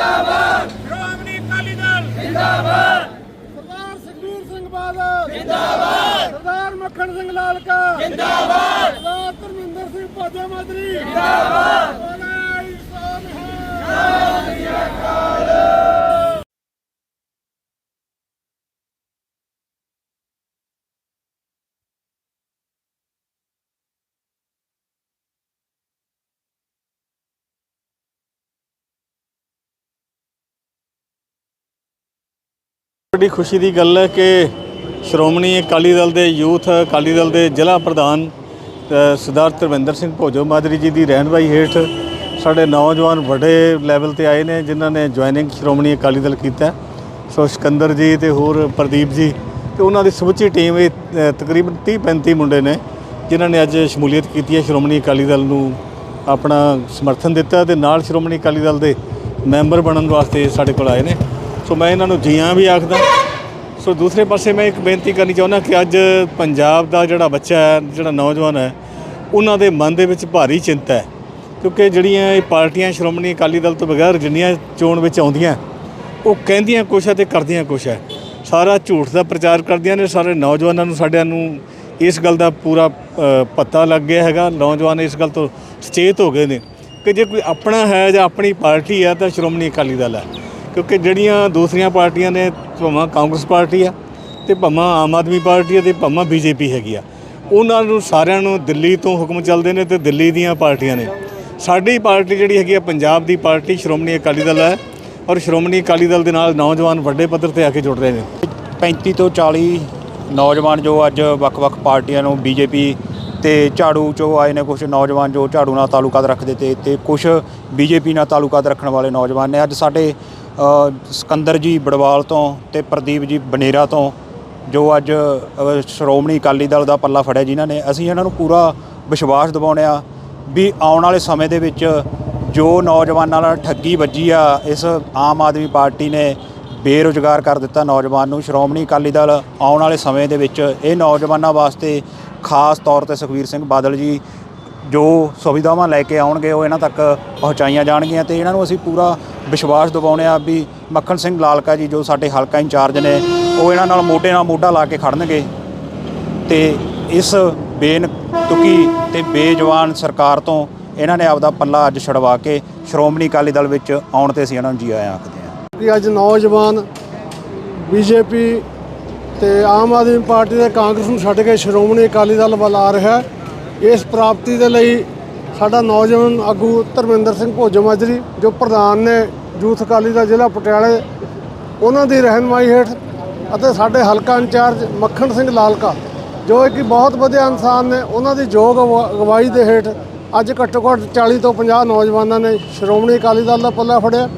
ਜਿੰਦਾਬਾਦ। ਸ਼੍ਰੋਮਣੀ ਅਕਾਲੀ ਦਲ। ਸਰਦਾਰ ਸੁਖਬੀਰ ਸਿੰਘ ਬਾਦਲ। ਜਿੰਦਾਬਾਦ। ਸਰਦਾਰ ਮੱਖਣ ਸਿੰਘ ਲਾਲਕਾ। ਜਿੰਦਾਬਾਦ। ਸਰਦਾਰ ਧਰਮਿੰਦਰ ਸਿੰਘ ਭਾਜਾ ਮਾਦਰੀ ਜਿੰਦਾਬਾਦ। ਬੜੀ ਖੁਸ਼ੀ ਦੀ ਗੱਲ ਹੈ ਕਿ ਸ਼੍ਰੋਮਣੀ ਅਕਾਲੀ ਦਲ ਦੇ ਯੂਥ, ਅਕਾਲੀ ਦਲ ਦੇ ਜ਼ਿਲ੍ਹਾ ਪ੍ਰਧਾਨ ਸਰਦਾਰ ਧਰਮਿੰਦਰ ਸਿੰਘ ਭੋਜੋ ਮਾਦਰੀ ਜੀ ਦੀ ਰਹਿਨਵਾਈ ਹੇਠ ਸਾਡੇ ਨੌਜਵਾਨ ਵੱਡੇ ਲੈਵਲ ਤੇ ਆਏ ਨੇ, ਜਿਨ੍ਹਾਂ ਨੇ ਜੁਆਇਨਿੰਗ ਸ਼੍ਰੋਮਣੀ ਅਕਾਲੀ ਦਲ ਕੀਤਾ ਸੋ ਸਿਕੰਦਰ ਜੀ ਤੇ ਹੋਰ ਪ੍ਰਦੀਪ ਜੀ ਤੇ ਉਹਨਾਂ ਦੀ ਸਮੁੱਚੀ ਟੀਮ ਇਹ ਤਕਰੀਬਨ 30 35 ਮੁੰਡੇ ਨੇ, ਜਿਨ੍ਹਾਂ ਨੇ ਅੱਜ ਸ਼ਮੂਲੀਅਤ ਕੀਤੀ ਹੈ। ਸ਼੍ਰੋਮਣੀ ਅਕਾਲੀ ਦਲ ਨੂੰ ਆਪਣਾ ਸਮਰਥਨ ਦਿੱਤਾ ਤੇ ਨਾਲ ਸ਼੍ਰੋਮਣੀ ਅਕਾਲੀ ਦਲ ਦੇ ਮੈਂਬਰ ਬਣਨ ਵਾਸਤੇ ਸਾਡੇ ਕੋਲ ਆਏ ਨੇ। ਸੋ ਮੈਂ ਇਹਨਾਂ ਨੂੰ ਜੀਆਂ ਵੀ ਆਖਦਾ। ਸੋ ਦੂਸਰੇ ਪਾਸੇ ਮੈਂ ਇੱਕ ਬੇਨਤੀ ਕਰਨੀ ਚਾਹੁੰਦਾ ਕਿ ਅੱਜ ਪੰਜਾਬ ਦਾ ਜਿਹੜਾ ਬੱਚਾ ਹੈ, ਜਿਹੜਾ ਨੌਜਵਾਨ ਹੈ, ਉਹਨਾਂ ਦੇ ਮਨ ਦੇ ਵਿੱਚ ਭਾਰੀ ਚਿੰਤਾ ਹੈ। ਕਿਉਂਕਿ ਜਿਹੜੀਆਂ ਇਹ ਪਾਰਟੀਆਂ ਸ਼੍ਰੋਮਣੀ ਅਕਾਲੀ ਦਲ ਤੋਂ ਬਗੈਰ ਜਿੰਨੀਆਂ ਚੋਣ ਵਿੱਚ ਆਉਂਦੀਆਂ, ਉਹ ਕਹਿੰਦੀਆਂ ਕੁਛ ਹੈ ਤੇ ਕਰਦੀਆਂ ਕੁਛ ਹੈ। ਸਾਰਾ ਝੂਠ ਦਾ ਪ੍ਰਚਾਰ ਕਰਦੀਆਂ ਨੇ, ਸਾਰੇ ਨੌਜਵਾਨਾਂ ਨੂੰ, ਸਾਡਿਆਂ ਨੂੰ ਇਸ ਗੱਲ ਦਾ ਪੂਰਾ ਪਤਾ ਲੱਗ ਗਿਆ ਹੈਗਾ। ਨੌਜਵਾਨ ਇਸ ਗੱਲ ਤੋਂ ਸੁਚੇਤ ਹੋ ਗਏ ਨੇ ਕਿ ਜੇ ਕੋਈ ਆਪਣਾ ਹੈ ਜਾਂ ਆਪਣੀ ਪਾਰਟੀ ਹੈ, ਤਾਂ ਸ਼੍ਰੋਮਣੀ ਅਕਾਲੀ ਦਲ ਹੈ। ਕਿਉਂਕਿ ਜਿਹੜੀਆਂ ਦੂਸਰੀਆਂ ਪਾਰਟੀਆਂ ਨੇ ਭਾਵੇਂ ਕਾਂਗਰਸ ਪਾਰਟੀ ਆ ਤੇ ਭਾਵੇਂ ਆਮ ਆਦਮੀ ਪਾਰਟੀ ਆ ਤੇ ਭਾਵੇਂ ਬੀਜੇਪੀ ਹੈਗੀ ਆ, ਉਹਨਾਂ ਨੂੰ ਸਾਰਿਆਂ ਨੂੰ ਦਿੱਲੀ ਤੋਂ ਹੁਕਮ ਚੱਲਦੇ ਨੇ ਤੇ ਦਿੱਲੀ ਦੀਆਂ ਪਾਰਟੀਆਂ ਨੇ। ਸਾਡੀ ਪਾਰਟੀ ਜਿਹੜੀ ਹੈਗੀ ਆ, ਪੰਜਾਬ ਦੀ ਪਾਰਟੀ ਸ਼੍ਰੋਮਣੀ ਅਕਾਲੀ ਦਲ ਹੈ ਔਰ ਸ਼੍ਰੋਮਣੀ ਅਕਾਲੀ ਦਲ ਦੇ ਨਾਲ ਨੌਜਵਾਨ ਵੱਡੇ ਪੱਧਰ ਤੇ ਆ ਕੇ ਜੁੜ ਰਹੇ ਨੇ। 35 ਤੋਂ 40 ਨੌਜਵਾਨ ਜੋ ਅੱਜ ਵੱਖ-ਵੱਖ ਪਾਰਟੀਆਂ ਨੂੰ ਬੀਜੇਪੀ ਤੇ ਝਾੜੂ ਚੋਂ ਆਏ ਨੇ ਕੁਝ ਨੌਜਵਾਨ ਜੋ ਝਾੜੂ ਨਾਲ ਤਾਲੁਕਾਤ ਰੱਖਦੇ ਤੇ ਤੇ ਕੁਝ ਬੀਜੇਪੀ ਨਾਲ ਤਾਲੁਕਾਤ ਰੱਖਣ ਵਾਲੇ ਨੌਜਵਾਨ ਨੇ। ਅੱਜ ਸਾਡੇ ਸਕੰਦਰ ਜੀ ਬੜਵਾਲ ਤੋਂ ਤੇ ਪ੍ਰਦੀਪ ਜੀ ਬਨੇਰਾ ਤੋਂ, ਜੋ ਅੱਜ ਸ਼੍ਰੋਮਣੀ ਅਕਾਲੀ ਦਲ ਦਾ ਪੱਲਾ ਫੜਿਆ ਜਿਨ੍ਹਾਂ ਨੇ, ਅਸੀਂ ਇਹਨਾਂ ਨੂੰ ਪੂਰਾ ਵਿਸ਼ਵਾਸ ਦਿਵਾਉਂਦੇ ਆ ਵੀ ਆਉਣ ਵਾਲੇ ਸਮੇਂ ਦੇ ਵਿੱਚ ਜੋ ਨੌਜਵਾਨਾਂ ਨਾਲ ਠੱਗੀ ਵੱਜੀ ਆ, ਇਸ ਆਮ ਆਦਮੀ ਪਾਰਟੀ ਨੇ ਬੇਰੁਜ਼ਗਾਰ ਕਰ ਦਿੱਤਾ ਨੌਜਵਾਨ ਨੂੰ। ਸ਼੍ਰੋਮਣੀ ਅਕਾਲੀ ਦਲ ਆਉਣ ਵਾਲੇ ਸਮੇਂ ਦੇ ਵਿੱਚ ਇਹ ਨੌਜਵਾਨਾਂ ਵਾਸਤੇ ਖਾਸ ਤੌਰ ਤੇ ਸੁਖਵੀਰ ਸਿੰਘ ਬਾਦਲ ਜੀ ਜੋ ਸੁਵਿਧਾਵਾਂ ਲੈ ਕੇ ਆਉਣਗੇ, ਉਹ ਇਹਨਾਂ ਤੱਕ ਪਹੁੰਚਾਈਆਂ ਜਾਣਗੀਆਂ ਤੇ ਇਹਨਾਂ ਨੂੰ ਅਸੀਂ ਪੂਰਾ ਵਿਸ਼ਵਾਸ ਦਿਵਾਉਂਦੇ ਆ ਵੀ ਮੱਖਣ ਸਿੰਘ ਲਾਲਕਾ ਜੀ ਜੋ ਸਾਡੇ ਹਲਕਾ ਇੰਚਾਰਜ ਨੇ, ਉਹ ਇਹਨਾਂ ਨਾਲ ਮੋਢੇ ਨਾਲ ਮੋਢਾ ਲਾ ਕੇ ਖੜਨਗੇ। ਤੇ ਇਸ ਬੇਨਤੁਕੀ ਤੇ ਬੇਜਵਾਨ ਸਰਕਾਰ ਤੋਂ ਇਹਨਾਂ ਨੇ ਆਪਦਾ ਪੱਲਾ ਅੱਜ ਛਡਵਾ ਕੇ ਸ਼੍ਰੋਮਣੀ ਅਕਾਲੀ ਦਲ ਵਿੱਚ ਆਉਣ ਤੇ ਅਸੀਂ ਇਹਨਾਂ ਨੂੰ ਜੀ ਆਇਆਂ ਆਖਦੇ ਹਾਂ। ਕਿ ਅੱਜ ਨੌਜਵਾਨ ਬੀਜੇਪੀ ਤੇ ਆਮ ਆਦਮੀ ਪਾਰਟੀ ਤੇ ਕਾਂਗਰਸ ਨੂੰ ਛੱਡ ਕੇ ਸ਼੍ਰੋਮਣੀ ਅਕਾਲੀ ਦਲ ਵੱਲ ਆ ਰਿਹਾ ਇਸ ਪ੍ਰਾਪਤੀ ਦੇ ਲਈ ਸਾਡਾ ਨੌਜਵਾਨ ਆਗੂ ਧਰਮਿੰਦਰ ਸਿੰਘ ਭੋਜਮਾਜਰੀ, ਜੋ ਪ੍ਰਧਾਨ ਨੇ ਯੂਥ ਅਕਾਲੀ ਦਾ ਜ਼ਿਲ੍ਹਾ ਪਟਿਆਲੇ, ਉਹਨਾਂ ਦੀ ਰਹਿਨਮਾਈ ਹੇਠ ਅਤੇ ਸਾਡੇ ਹਲਕਾ ਇੰਚਾਰਜ ਮੱਖਣ ਸਿੰਘ ਲਾਲਕਾ, ਜੋ ਕਿ ਬਹੁਤ ਵਧੀਆ ਇਨਸਾਨ ਨੇ, ਉਹਨਾਂ ਦੀ ਯੋਗ ਅਗਵਾ- ਅਗਵਾਈ ਦੇ ਹੇਠ ਅੱਜ ਘੱਟੋ ਘੱਟ 40 ਤੋਂ 50 ਨੌਜਵਾਨਾਂ ਨੇ ਸ਼੍ਰੋਮਣੀ ਅਕਾਲੀ ਦਲ ਦਾ ਪੱਲਾ ਫੜਿਆ।